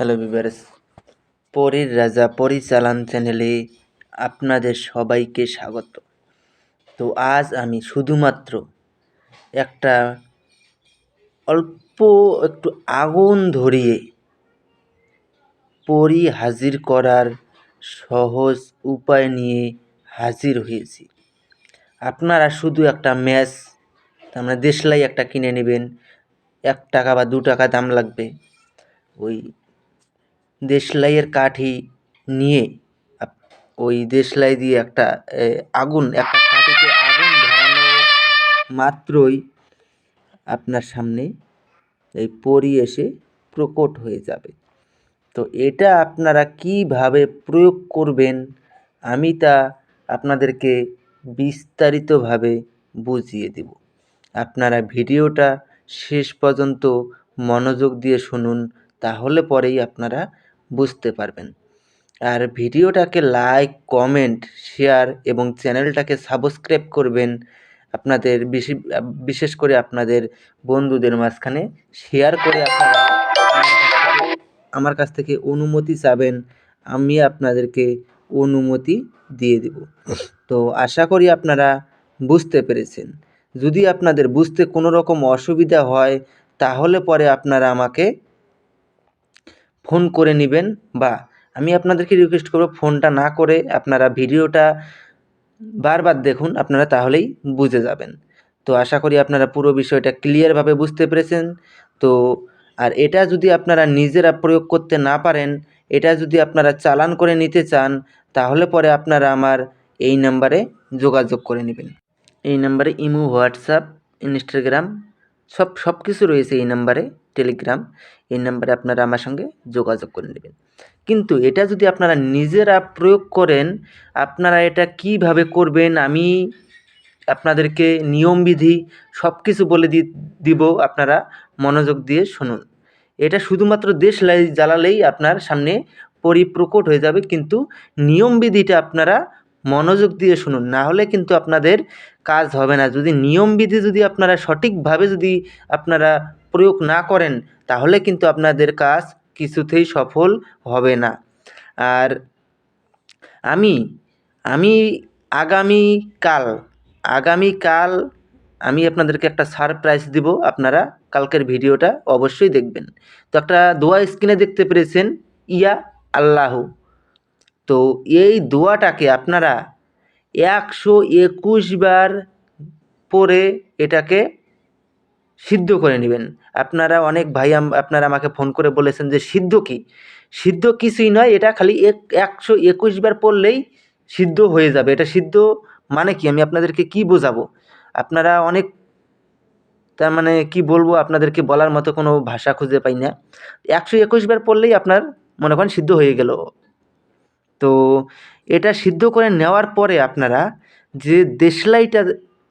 Hello বিভার্স পরীর রাজা পরিচালন চ্যানেলে আপনাদের সবাইকে স্বাগত। তো আজ আমি শুধুমাত্র একটা অল্প একটু আগুন ধরিয়ে পরি হাজির করার সহজ উপায় নিয়ে হাজির হয়েছি। আপনারা শুধু একটা ম্যাচ মানে দেশলাই একটা কিনে নেবেন। এক টাকা বা দু টাকা দাম লাগবে। ওই দেশলাইয়ের কাঠি নিয়ে ওই দেশলাই দিয়ে একটা আগুন, একটা কাঠিতে আগুন ধরানো মাত্রই আপনার সামনে এই পরি এসে প্রকট হয়ে যাবে। তো এটা আপনারা কীভাবে প্রয়োগ করবেন, আমি তা আপনাদেরকে বিস্তারিতভাবে বুঝিয়ে দেব। আপনারা ভিডিওটা শেষ পর্যন্ত মনোযোগ দিয়ে শুনুন, তাহলে পরেই আপনারা বুঝতে পারবেন। আর ভিডিওটাকে লাইক কমেন্ট শেয়ার এবং চ্যানেলটাকে সাবস্ক্রাইব করবেন আপনাদের বেশি, বিশেষ করে আপনাদের বন্ধুদের মাঝখানে। শেয়ার করে আপনারা আমার কাছ থেকে- অনুমতি চাবেন, আমি আপনাদেরকে অনুমতি দিয়ে দেব। তো আশা করি আপনারা বুঝতে পেরেছেন। যদি আপনাদের বুঝতে কোনো রকম অসুবিধা হয়, তাহলে পরে আপনারা আমাকে ফোন করে নেবেন বা আমি আপনাদেরকে রিকোয়েস্ট করব ফোনটা না করে আপনারা ভিডিওটা বারবার দেখুন, আপনারা তাহলেই বুঝে যাবেন। তো আশা করি আপনারা পুরো বিষয়টা ক্লিয়ারভাবে বুঝতে পেরেছেন। তো আর এটা যদি আপনারা নিজেরা প্রয়োগ করতে না পারেন, এটা যদি আপনারা চালান করে নিতে চান, তাহলে পরে আপনারা আমার এই নাম্বারে যোগাযোগ করে নেবেন। এই নাম্বারে ইমো, হোয়াটসঅ্যাপ, ইনস্টাগ্রাম সব সব কিছু রয়েছে এই নাম্বারে, টেলিগ্রাম, এই নাম্বারে আপনারা আমার সঙ্গে যোগাযোগ করে নেবেন। কিন্তু এটা যদি আপনারা নিজেরা প্রয়োগ করেন, আপনারা এটা কীভাবে করবেন, আমি আপনাদেরকে নিয়মবিধি সব কিছু বলে দি, দিব, আপনারা মনোযোগ দিয়ে শুনুন। এটা শুধুমাত্র দেশ লাই জ্বালালেই আপনার সামনে পরিপ্রকট হয়ে যাবে, কিন্তু নিয়মবিধিটা আপনারা মনোযোগ দিয়ে শুনুন। না হলে কিন্তু আপনাদের কাজ হবে না। যদি নিয়মবিধি যদি আপনারা সঠিকভাবে যদি আপনারা প্রয়োগ না করেন, তাহলে কিন্তু আপনাদের কাজ কিছুতেই সফল হবে না। আর আমি আমি আগামীকাল আগামীকাল আমি আপনাদেরকে একটা সারপ্রাইজ দিব। আপনারা কালকের ভিডিওটা অবশ্যই দেখবেন। তো একটা দোয়া স্ক্রিনে দেখতে পেরেছেন, ইয়া আল্লাহ। তো এই দোয়াটাকে আপনারা একশো একুশ বার পরে এটাকে সিদ্ধ করে নেবেন। আপনারা অনেক ভাই আপনারা আমাকে ফোন করে বলেছেন যে সিদ্ধ কি? সিদ্ধ কিছুই নয়, এটা খালি এক, একশো একুশ বার পড়লেই সিদ্ধ হয়ে যাবে। এটা সিদ্ধ মানে কি? আমি আপনাদেরকে কি বোঝাবো? আপনারা অনেক, তার মানে কি বলব, আপনাদেরকে বলার মতো কোনো ভাষা খুঁজে পাই না। একশো একুশ বার পড়লেই আপনার মনে করেন সিদ্ধ হয়ে গেল। তো এটা সিদ্ধ করে নেওয়ার পরে আপনারা যে দেশলাইটা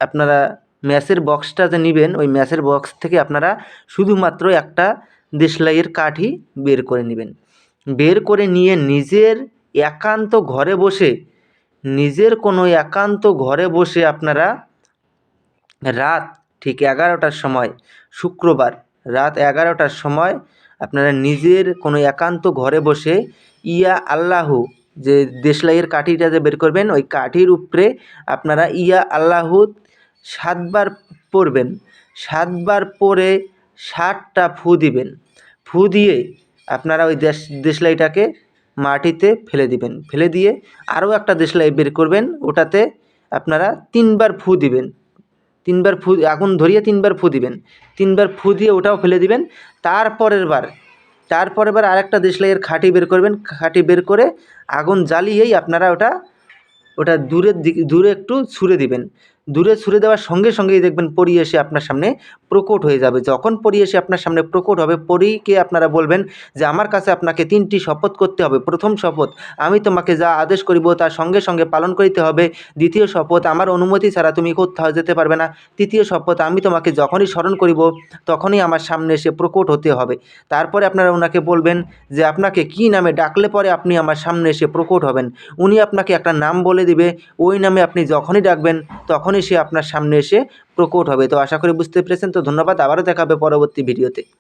আপনারা ম্যাচের বক্সটা যে নেবেন, ওই ম্যাচের বক্স থেকে আপনারা শুধুমাত্র একটা দেশলাইয়ের কাঠই বের করে নেবেন। বের করে নিয়ে নিজের একান্ত ঘরে বসে, নিজের কোনো একান্ত ঘরে বসে আপনারা রাত ঠিক এগারোটার সময়, শুক্রবার রাত এগারোটার সময় আপনারা নিজের কোনো একান্ত ঘরে বসে ইয়া আল্লাহু যে দেশলাইয়ের কাঠিটা যে বের করবেন, ওই কাঠির উপরে আপনারা ইয়া আল্লাহুদ সাতবার পড়বেন। সাতবার পরে ষাটটা ফু দিবেন। ফু দিয়ে আপনারা ওই দেশ, দেশলাইটাকে মাটিতে ফেলে দিবেন। ফেলে দিয়ে আরও একটা দেশলাই বের করবেন, ওটাতে আপনারা তিনবার ফু দিবেন। তিনবার ফু, আগুন ধরিয়ে তিনবার ফু দিবেন। তিনবার ফু দিয়ে ওটাও ফেলে দিবেন। তারপরের বার তারপরের এবার আরেকটা দেশলাইয়ের খাঁটি বের করবেন, খাঁটি বের করে আগুন জ্বালিয়েই আপনারা ওটা ওটা দূরের দিকে, দূরে একটু ছুঁড়ে দিবেন। দূরে ছুঁড়ে দেওয়ার সঙ্গে সঙ্গেই দেখবেন পরি এসে আপনার সামনে প্রকট হয়ে যাবে। যখন পরি এসে আপনার সামনে প্রকট হবে, পরীকে আপনারা বলবেন যে, আমার কাছে আপনাকে তিনটি শপথ করতে হবে। প্রথম শপথ, আমি তোমাকে যা আদেশ করিব তার সঙ্গে সঙ্গে পালন করিতে হবে। দ্বিতীয় শপথ, আমার অনুমতি ছাড়া তুমি কোথাও যেতে পারবে না। তৃতীয় শপথ, আমি তোমাকে যখনই স্মরণ করিব, তখনই আমার সামনে এসে প্রকট হতে হবে। তারপরে আপনারা ওনাকে বলবেন যে, আপনাকে কি নামে ডাকলে পরে আপনি আমার সামনে এসে প্রকট হবেন? উনি আপনাকে একটা নাম বলে দিবে। ওই নামে আপনি যখনই ডাকবেন সে আপনার সামনে এসে প্রকট হবে। তো আশা করি বুঝতে পেরেছেন। তো ধন্যবাদ। আবারও দেখা হবে পরবর্তী ভিডিওতে।